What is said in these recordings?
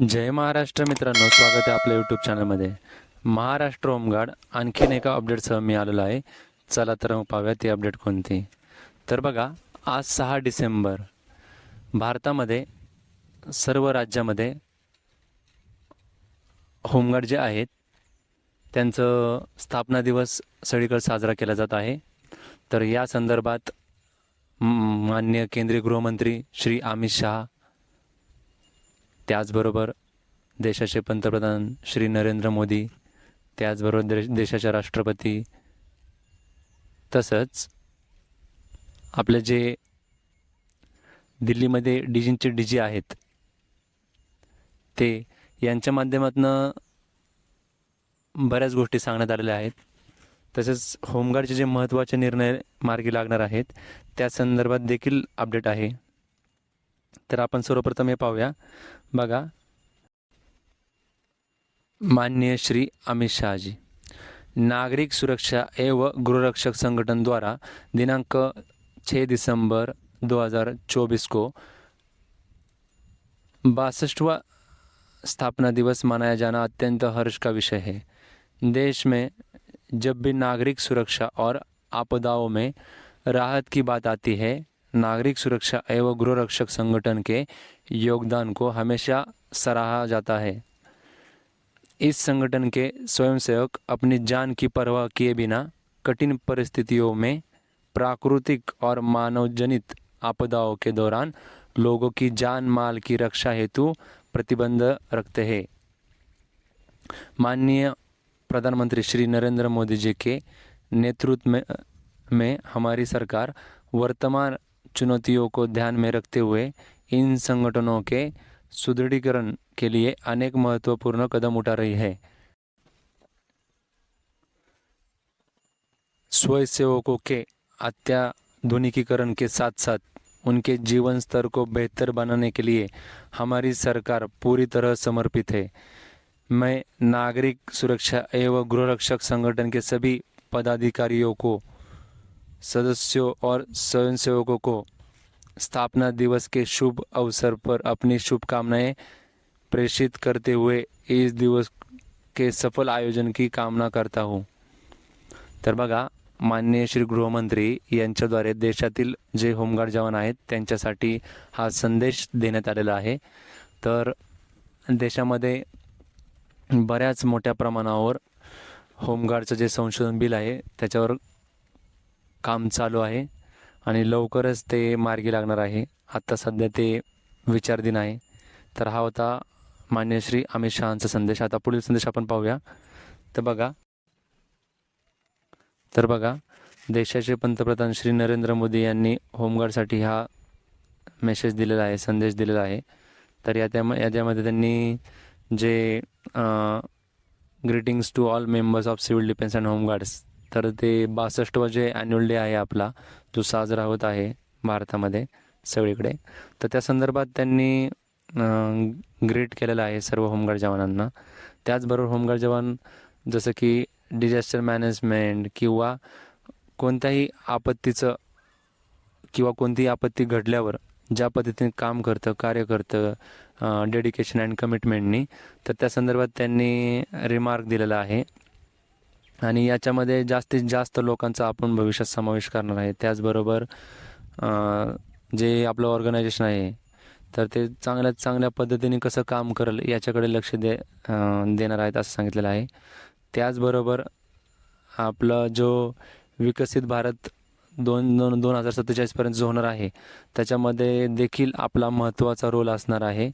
जय महाराष्ट्र मित्रांनो स्वागत आहे आपल्या यूट्यूब चॅनलमध्ये महाराष्ट्र होमगार्ड आणखीन एका अपडेटसह मी आलेलो आहे. चला तर मग पाहूया ती अपडेट कोणती. तर बघा आज सहा डिसेंबर. भारतामध्ये सर्व राज्यामध्ये होमगार्ड जे आहेत त्यांचं स्थापना दिवस सगळीकडे साजरा केला जात आहे. तर या संदर्भात मान्य माननीय केंद्रीय गृहमंत्री श्री अमित शहा त्याचबरोबर देशाचे पंतप्रधान श्री नरेंद्र मोदी त्याचबरोबर दे देशाच्या राष्ट्रपती तसंच आपले जे दिल्लीमध्ये डीजींचे डी जी आहेत ते यांच्या माध्यमातून बऱ्याच गोष्टी सांगण्यात आलेल्या आहेत. तसेच होमगार्डचे जे महत्त्वाचे निर्णय मार्गी लागणार आहेत त्या संदर्भात देखील अपडेट आहे. तर आपण सर्वप्रथम हे पाहूया. बघा. माननीय श्री अमित शहाजी, नागरिक सुरक्षा एवं गृहरक्षक संगठन द्वारा दिनांक 6 दिसंबर 2024 को बासठवा स्थापना दिवस मनाया जाना अत्यंत हर्ष का विषय है। देश में जब भी नागरिक सुरक्षा और आपदाओं में राहत की बात आती है नागरिक सुरक्षा एवं गृहरक्षक संगठन के योगदान को हमेशा सराहा जाता है। इस संगठन के स्वयंसेवक अपनी जान की परवाह किए बिना कठिन परिस्थितियों में प्राकृतिक और मानव जनित आपदाओं के दौरान लोगों की जान माल की रक्षा हेतु प्रतिबंध रखते हैं। माननीय प्रधानमंत्री श्री नरेंद्र मोदी जी के नेतृत्व में में हमारी सरकार वर्तमान चुनौतियों को ध्यान में रखते हुए इन संगठनों के सुदृढ़ीकरण के लिए अनेक महत्वपूर्ण कदम उठा रही है। स्वयंसेवकों के अत्याधुनिकीकरण के साथ साथ उनके जीवन स्तर को बेहतर बनाने के लिए हमारी सरकार पूरी तरह समर्पित है। मैं नागरिक सुरक्षा एवं गृहरक्षक संगठन के सभी पदाधिकारियों को सदस्यों और स्वयंसेवकों को स्थापना दिवस के शुभ अवसर पर अपनी शुभकामनाएं प्रेषित करते हुए इस दिवस के सफल आयोजन की कामना करता हूँ। तर बघा माननीय श्री गृहमंत्री यांच्याद्वारे देशातील जे होमगार्ड जवान आहेत त्यांच्यासाठी हा संदेश देण्यात आलेला आहे. तर देशामध्ये बऱ्याच मोठ्या प्रमाणावर होमगार्डचं जे संशोधन बिल आहे त्याच्यावर काम चालू आहे आणि लवकरच ते मार्गी लागणार आहे. आत्ता सध्या ते विचारधीन आहे. तर हा होता मान्य श्री अमित शहांचा संदेश. आता पुढील संदेश आपण पाहूया. तर बघा. तर बघा देशाचे पंतप्रधान श्री नरेंद्र मोदी यांनी होमगार्डसाठी हा मेसेज दिलेला आहे संदेश दिलेला आहे. तर या त्या याच्यामध्ये त्यांनी जे greetings to all members of civil defence and home guards तर ते बासष्टवा जे ॲन्युअल डे आहे आपला. जो साजरा होत आहे भारतामध्ये सगळीकडे. तर त्या संदर्भात त्यांनी ग्रेट केलेलं आहे सर्व होमगार्ड जवानांना. त्याचबरोबर होमगार्ड जवान जसं की डिझास्टर मॅनेजमेंट किंवा कोणत्याही आपत्तीचं किंवा कोणतीही आपत्ती घडल्यावर ज्या पद्धतीने काम करतं कार्य करतं डेडिकेशन अँड कमिटमेंटनी तर त्या संदर्भात त्यांनी रिमार्क दिलेला आहे. आणि याच्यामध्ये जास्तीत जास्त लोकांचा आपण भविष्यात समावेश करणार आहे. त्याचबरोबर जे आपलं ऑर्गनायझेशन आहे तर ते चांगल्यात चांगल्या पद्धतीने कसं काम करेल याच्याकडे लक्ष दे देणार आहेत असं सांगितलेलं आहे. त्याचबरोबर आपलं जो विकसित भारत दोन दोन दोन हजार सत्तेचाळीसपर्यंत जो होणार आहे त्याच्यामध्ये देखील आपला महत्त्वाचा रोल असणार आहे.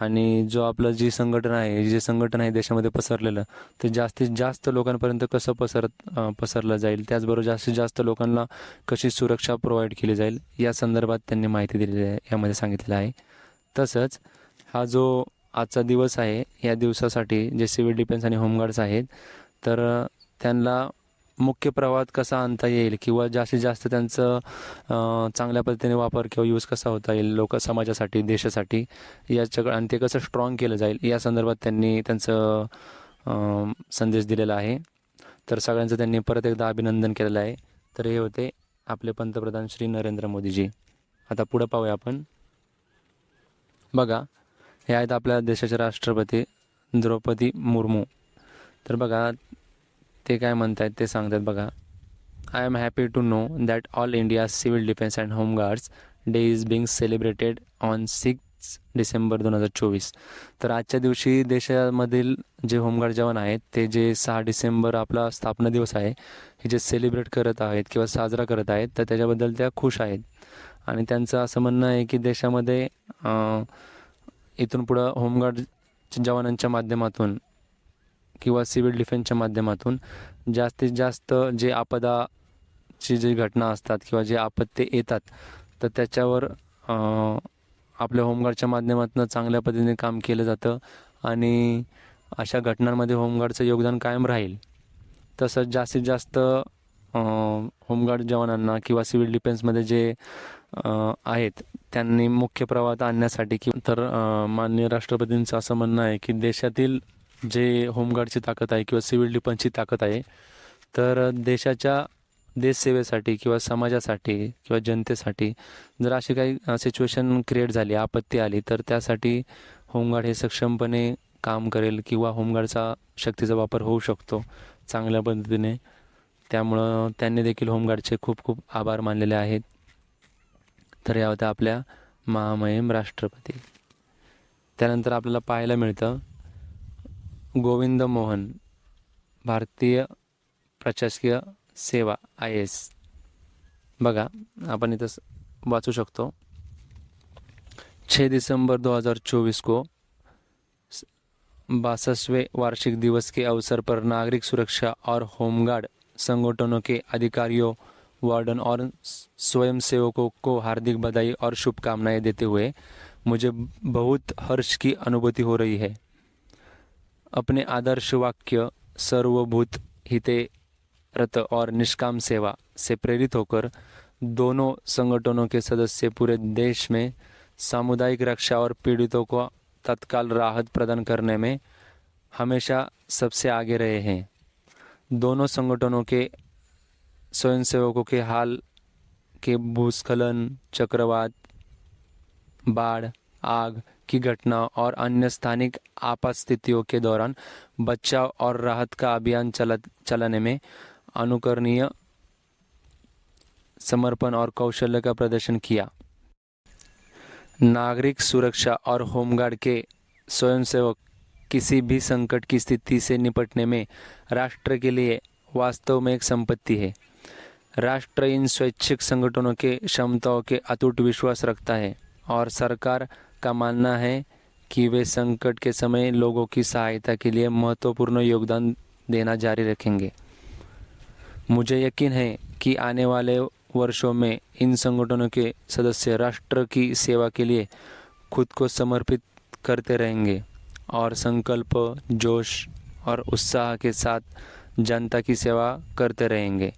आणि जो आपलं जी संघटन आहे जे संघटन आहे देशामध्ये पसरलेलं ते जास्तीत जास्त लोकांपर्यंत कसं पसरत पसरलं जाईल? त्याचबरोबर जास्तीत जास्त लोकांना कशी सुरक्षा प्रोव्हाइड केली जाईल? या संदर्भात त्यांनी माहिती दिलेली आहे यामध्ये सांगितलेलं आहे. तसंच हा जो आजचा दिवस आहे या दिवसासाठी जे सिव्हिल डिफेन्स आणि होमगार्ड्स आहेत तर त्यांना मुख्य प्रवाहात कसा आणता येईल? किंवा जास्तीत जास्त त्यांचं चांगल्या पद्धतीने वापर किंवा यूज कसा होता येईल? लोक समाजासाठी देशासाठी याच्या आणि ते कसं स्ट्रॉंग केलं जाईल? या संदर्भात त्यांनी त्यांचं संदेश दिलेला आहे. तर सगळ्यांचं त्यांनी परत एकदा अभिनंदन केलेलं आहे. तर हे होते आपले पंतप्रधान श्री नरेंद्र मोदीजी. आता पुढं पाहूया आपण. बघा हे आहेत आपल्या देशाचे राष्ट्रपती द्रौपदी मुर्मू. तर बघा ते काय म्हणतात ते सांगतात बघा. I am happy to know that all India civil defence and home guards day is being celebrated on six December दोन हजार चोवीस. तर आजच्या दिवशी देशामधील जे होमगार्ड जवान आहेत ते जे सहा डिसेंबर आपला स्थापना दिवस आहे हे जे सेलिब्रेट करत आहेत किंवा साजरा करत आहेत तर त्याच्याबद्दल त्या खुश आहेत. आणि त्यांचं असं म्हणणं आहे की देशामध्ये इथून पुढं होमगार्ड जवानांच्या माध्यमातून किंवा सिव्हिल डिफेन्सच्या माध्यमातून जास्तीत जास्त जे आपदाची जी घटना असतात किंवा जे आपत्ते येतात तर त्याच्यावर आपल्या होमगार्डच्या माध्यमातून चांगल्या पद्धतीने काम केलं जातं आणि अशा घटनांमध्ये होमगार्डचं योगदान कायम राहील. तसंच जास्तीत जास्त होमगार्ड जवानांना किंवा सिव्हिल डिफेन्समध्ये जे आहेत त्यांनी मुख्य प्रवाहात आणण्यासाठी किंवा तर माननीय राष्ट्रपतींचं असं म्हणणं आहे की देशातील जे होमगार्डची ताकद आहे किंवा सिव्हिल डिफेन्सची ताकद आहे तर देशाच्या देशसेवेसाठी किंवा समाजासाठी किंवा जनतेसाठी जर अशी काही सिच्युएशन क्रिएट झाली आपत्ती आली तर त्यासाठी होमगार्ड हे सक्षमपणे काम करेल किंवा होमगार्डचा शक्तीचा वापर होऊ शकतो चांगल्या पद्धतीने. त्यामुळं त्यांनी देखील होमगार्डचे खूप खूप आभार मानलेले आहेत. तर या होत्या आपल्या महामहिम राष्ट्रपती. त्यानंतर आपल्याला पाहायला मिळतं गोविंद मोहन भारतीय प्रशासकीय सेवा आय एस बघा आपण इथं वाचू शकतो. छः दिसंबर 2024 को बासठवें वार्षिक दिवस के अवसर पर नागरिक सुरक्षा और होमगार्ड संगठनों के अधिकारियों, वार्डन और स्वयंसेवकों को हार्दिक बधाई और शुभकामनाएँ देते हुए मुझे बहुत हर्ष की अनुभूति हो रही है। अपने आदर्श वाक्य सर्वभूत हिते रत और निष्काम सेवा से प्रेरित होकर दोनों संगठनों के सदस्य पूरे देश में सामुदायिक रक्षा और पीड़ितों को तत्काल राहत प्रदान करने में हमेशा सबसे आगे रहे हैं। दोनों संगठनों के स्वयंसेवकों के हाल के भूस्खलन, चक्रवात, बाढ़, आग की घटना और अन्य स्थानिक आपात स्थितियों के दौरान बचाव और राहत का अभियान चला चलाने में अनुकरणीय समर्पण और कौशल्य का प्रदर्शन किया। नागरिक सुरक्षा और होमगार्ड के स्वयंसेवक किसी भी संकट की स्थिति से निपटने में राष्ट्र के लिए वास्तव में एक संपत्ति है। राष्ट्र इन स्वैच्छिक संगठनों के क्षमताओं के अटूट विश्वास रखता है और सरकार का मानना है कि वे संकट के समय लोगों की सहायता के लिए महत्वपूर्ण योगदान देना जारी रखेंगे। मुझे यकीन है कि आने वाले वर्षों में इन संगठनों के सदस्य राष्ट्र की सेवा के लिए खुद को समर्पित करते रहेंगे और संकल्प, जोश और उत्साह के साथ जनता की सेवा करते रहेंगे।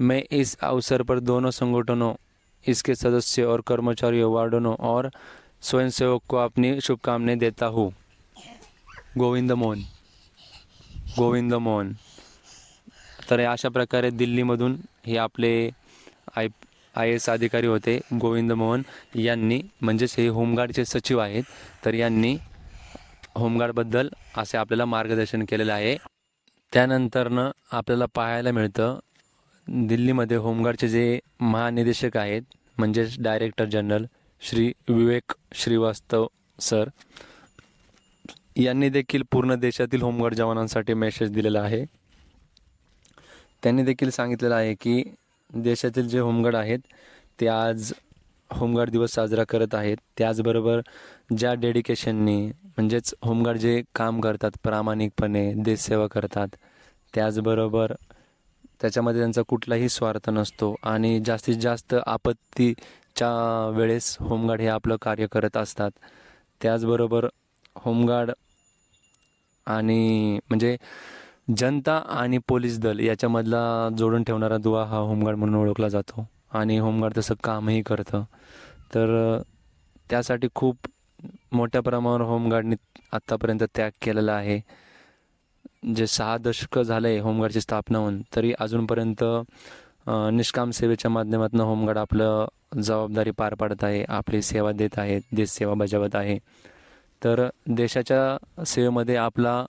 मैं इस अवसर पर दोनों संगठनों, इसके सदस्य और कर्मचारियों, वार्डनों और स्वयंसेवक को अपनी शुभकामनाएं देता हूँ। गोविंद मोहन। गोविंद मोहन। तर अशा प्रकारे दिल्लीमधून हे आपले आय आय एस अधिकारी होते गोविंद मोहन यांनी म्हणजेच हे होमगार्डचे सचिव आहेत तर यांनी होमगार्डबद्दल असे आपल्याला मार्गदर्शन केलेलं आहे. त्यानंतरनं आपल्याला पाहायला मिळतं दिल्लीमध्ये होमगार्डचे जे महानिदेशक आहेत म्हणजेच director general Shri Vivek Srivastava sir. यांनी देखील पूर्ण देशातील होमगार्ड जवानांसाठी मेसेज दिलेला आहे. त्यांनी देखील सांगितलेलं आहे की देशातील जे होमगार्ड आहेत ते आज होमगार्ड दिवस साजरा करत आहेत. त्याचबरोबर ज्या डेडिकेशननी म्हणजेच होमगार्ड जे काम करतात प्रामाणिकपणे देशसेवा करतात त्याचबरोबर त्याच्यामध्ये त्यांचा कुठलाही स्वार्थ नसतो आणि जास्तीत जास्त आपत्ती च्या वेळेस होमगार्ड हे आपलं कार्य करत असतात. त्याचबरोबर होमगार्ड आणि म्हणजे जनता आणि पोलीस दल याच्यामधला जोडून ठेवणारा दुवा हा होमगार्ड म्हणून ओळखला जातो. आणि होमगार्ड तसं कामही करतं. तर त्यासाठी खूप मोठ्या प्रमाणावर होमगार्डनी आत्तापर्यंत त्याग केलेला आहे. जे सहा दशकं झालं आहे होमगार्डची स्थापना होऊन तरी अजूनपर्यंत निष्काम सेवेच्या माध्यमातून होमगार्ड आपलं जबाबदारी पार पाडत आहे आपली सेवा देत आहे देशसेवा बजावत आहे. तर देशाच्या सेवेमध्ये आपला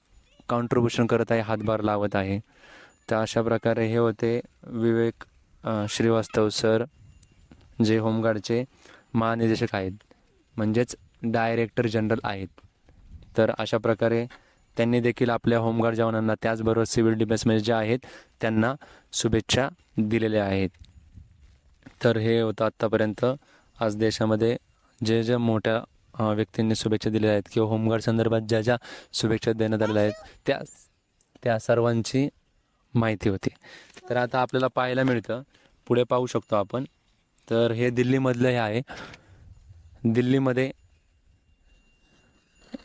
कॉन्ट्रीब्युशन करत आहे हातभार लावत आहे. तर अशा प्रकारे हे होते विवेक श्रीवास्तव सर जे होमगार्डचे महानिदेशक आहेत. म्हणजेच डायरेक्टर जनरल आहेत. तर अशा प्रकारे त्यांनी देखील आपल्या होमगार्ड जवानांना त्याचबरोबर सिव्हिल डिफेन्समध्ये जे आहेत त्यांना शुभेच्छा दिलेल्या आहेत. तर हे होतं आत्तापर्यंत. आज देशामध्ये जे जे मोठ्या व्यक्तींनी शुभेच्छा दिलेल्या आहेत किंवा होमगार्ड संदर्भात ज्या ज्या शुभेच्छा देण्यात आलेल्या आहेत त्या त्या सर्वांची माहिती होती. तर आता आपल्याला पाहायला मिळतं. पुढे पाहू शकतो आपण. तर हे दिल्लीमधलं हे आहे. दिल्लीमध्ये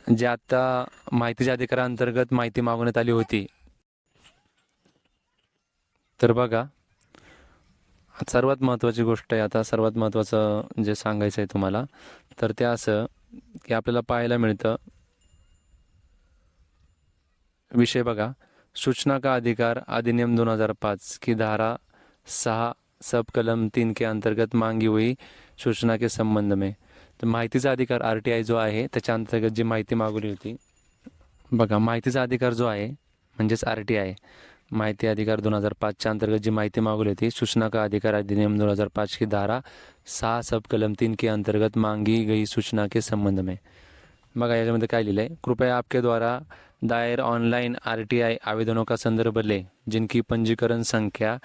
जे आता माहितीच्या अधिकारांतर्गत माहिती मागवण्यात आली होती. तर बघा सर्वात महत्त्वाची गोष्ट आहे आता सर्वात महत्त्वाचं जे सांगायचं आहे तुम्हाला तर ते असं की आपल्याला पाहायला मिळतं. विषय बघा सूचना का अधिकार अधिनियम दोन हजार पाँच की धारा सहा सब कलम तीन के अंतर्गत मांगी हुई सूचना के संबंध में. तर माहितीचा अधिकार आर टी आय जो आहे त्याच्या अंतर्गत जी माहिती मागवली होती बघा माहितीचा अधिकार जो आहे म्हणजेच आर टी आय माहिती अधिकार दोन हजार पाचच्या अंतर्गत जी माहिती मागवली होती सूचना का अधिकार अधिनियम दोन हजार पाच की धारा सहा सब कलम तीन के अंतर्गत मांगी गई सूचना के संबंध में. बघा याच्यामध्ये काय लिहिलं आहे कृपया आपके द्वारा दायर ऑनलाइन आर टी आई आवेदनों का संदर्भ ले जिनकी पंजीकरण संख्या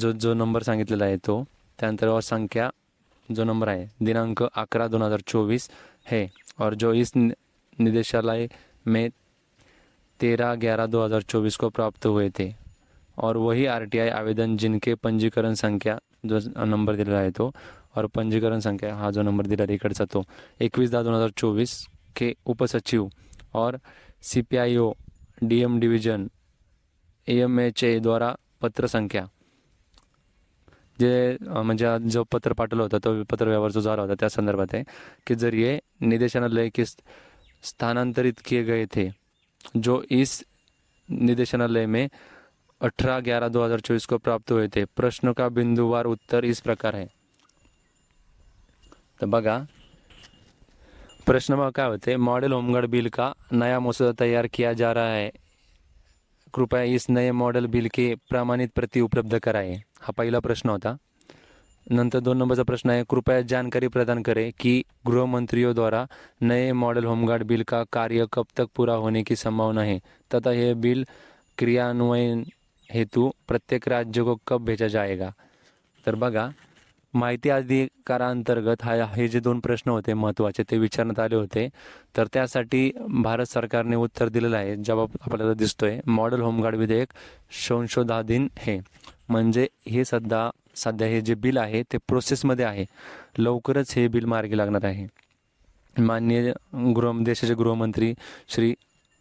जो जो नंबर सांगितलेला आहे तो त्यानंतर संख्या जो नंबर है दिनांक अकरा दोन हज़ार चौबीस है और जो इस निदेशालय में तेरह ग्यारह दो हज़ार चौबीस को प्राप्त हुए थे। और वही आरटीआई आवेदन जिनके पंजीकरण संख्या जो नंबर दिलेला आहे तो और पंजीकरण संख्या हा जो नंबर दिला आहे इकडचा तो एकवीस दहा दोन हजार चोवीस के उपसचिव और C P I O D M division A M H A द्वारा पत्र संख्या। जे म्हणजे जो पत्र पाठवलं होतं तो पत्र व्यवहार जो झाला होता, त्या संदर्भात आहे, कि ज़रिए निदेशालय के स्त- स्थानांतरित किए गए थे, जो इस निदेशालय में अठारह ग्यारह दो हज़ार चौबीस को प्राप्त हुए थे, प्रश्न का बिंदुवार उत्तर इस प्रकार है। तो बघा, प्रश्न मग काय होते, मॉडल होमगार्ड बिल का नया मसौदा तैयार किया जा रहा है कृपया इस नए मॉडल बिल के प्रमाणित प्रति उपलब्ध कराए. हा पहिला प्रश्न होता. नंतर दोन नंबरचा प्रश्न आहे कृपया जानकारी प्रदान करें कि गृहमंत्रियों द्वारा नए मॉडल होमगार्ड बिल का कार्य कब तक पूरा होने की संभावना है? तथा यह बिल क्रियान्वयन हेतु प्रत्येक राज्य को कब भेजा जाएगा? तर बघा माहिती अधिकारांतर्गत हा हे जे दोन प्रश्न होते महत्त्वाचे ते विचारण्यात आले होते. तर त्यासाठी भारत सरकारने उत्तर दिलेलं आहे. जबाब आपल्याला दिसतोय. मॉडेल होमगार्ड विधेयक संशोधाधीन हे. म्हणजे हे सध्या सध्या हे जे बिल आहे ते प्रोसेसमध्ये आहे. लवकरच हे बिल मार्गी लागणार आहे. माननीय गृह देशाचे गृहमंत्री श्री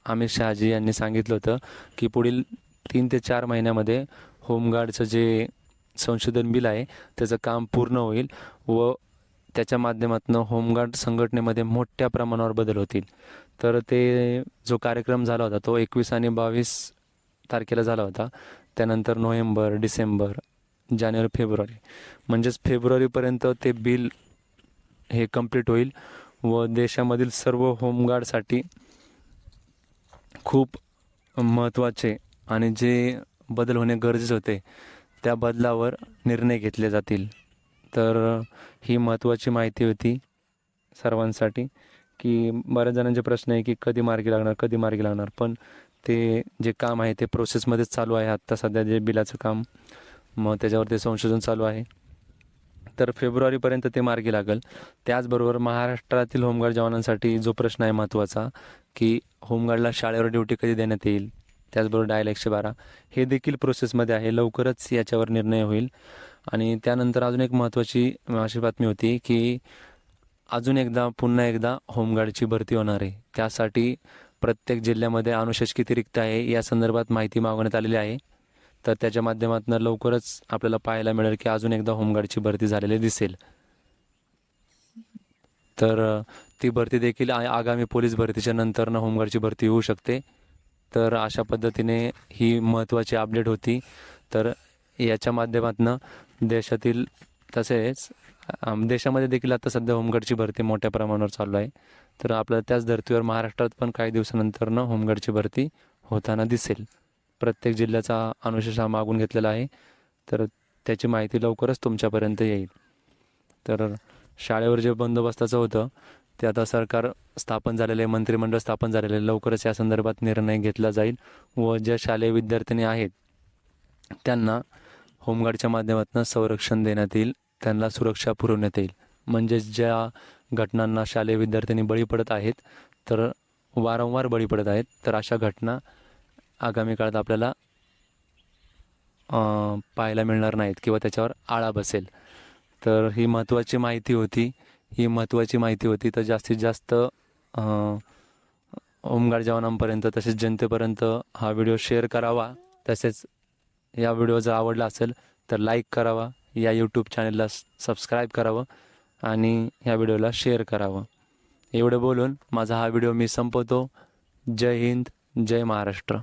अमित शहाजी यांनी सांगितलं होतं की पुढील तीन ते चार महिन्यामध्ये होमगार्डचं जे संशोधन बिल आहे त्याचं काम पूर्ण होईल व त्याच्या माध्यमातून होमगार्ड संघटनेमध्ये मोठ्या प्रमाणावर बदल होतील. तर ते जो कार्यक्रम झाला होता तो एकवीस आणि बावीस तारखेला झाला होता. त्यानंतर नोव्हेंबर डिसेंबर जानेवारी फेब्रुवारी. म्हणजेच फेब्रुवारीपर्यंत ते बिल हे कंप्लीट होईल व देशामधील सर्व होमगार्डसाठी खूप महत्त्वाचे आणि जे बदल होणे गरजेचे होते त्या बदलावर निर्णय घेतले जातील. तर ही महत्त्वाची माहिती होती सर्वांसाठी की बऱ्याच जणांचे प्रश्न आहे की कधी मार्गी लागणार कधी मार्गी लागणार. पण ते जे काम आहे ते प्रोसेसमध्येच चालू आहे. आत्ता सध्या जे बिलाचं काम मग त्याच्यावर ते संशोधन चालू आहे. तर फेब्रुवारीपर्यंत ते मार्गी लागेल. त्याचबरोबर महाराष्ट्रातील होमगार्ड जवानांसाठी जो प्रश्न आहे महत्त्वाचा की होमगार्डला शाळेवर ड्युटी कधी देण्यात येईल? त्याचबरोबर डायल एकशे बारा. हे देखील प्रोसेसमध्ये आहे. लवकरच याच्यावर निर्णय होईल. आणि त्यानंतर अजून एक महत्त्वाची अशी बातमी होती की अजून एकदा पुन्हा एकदा होमगार्डची भरती होणार आहे. त्यासाठी प्रत्येक जिल्ह्यामध्ये अनुशेष किती रिक्त आहे. या संदर्भात माहिती मागवण्यात आलेली आहे. तर त्याच्या माध्यमातून लवकरच आपल्याला पाहायला मिळेल की अजून एकदा होमगार्डची भरती झालेली दिसेल. तर ती भरती देखील आ- आगामी पोलीस भरतीच्या नंतरनं होमगार्डची भरती होऊ शकते. तर अशा पद्धतीने ही महत्त्वाची अपडेट होती. तर याच्या माध्यमातून देशातील तसेच देशामध्ये देखील आता सध्या होमगार्डची भरती मोठ्या प्रमाणावर चालू आहे. तर आपल्याला त्याच धर्तीवर महाराष्ट्रात पण काही दिवसानंतरनं होमगार्डची भरती होताना दिसेल. प्रत्येक जिल्ह्याचा अनुशेष हा मागून घेतलेला आहे. तर त्याची माहिती लवकरच तुमच्यापर्यंत येईल. तर शाळेवर जे बंदोबस्ताचं होतं ते आता सरकार स्थापन झालेले आहे मंत्रिमंडळ स्थापन झालेले आहे लवकरच या संदर्भात निर्णय घेतला जाईल व ज्या शालेय विद्यार्थिनी आहेत त्यांना होमगार्डच्या माध्यमातून संरक्षण देण्यात येईल त्यांना सुरक्षा पुरवण्यात येईल. म्हणजेच ज्या घटनांना शालेय विद्यार्थ्यांनी बळी पडत आहेत तर वारंवार बळी पडत आहेत तर अशा घटना आगामी काळात आपल्याला पाहायला मिळणार नाहीत किंवा त्याच्यावर आळा बसेल. तर ही महत्त्वाची माहिती होती. ही महत्त्वाची माहिती होती. तर जास्तीत जास्त होमगार्ड जवानांपर्यंत तसेच जनतेपर्यंत हा व्हिडिओ शेअर करावा. तसेच या व्हिडिओ जर आवडला असेल तर लाईक करावा. या यूट्यूब चॅनलला सबस्क्राईब करावं आणि ह्या व्हिडिओला शेअर करावं. एवढं बोलून माझा हा व्हिडिओ मी संपवतो. जय हिंद जय महाराष्ट्र.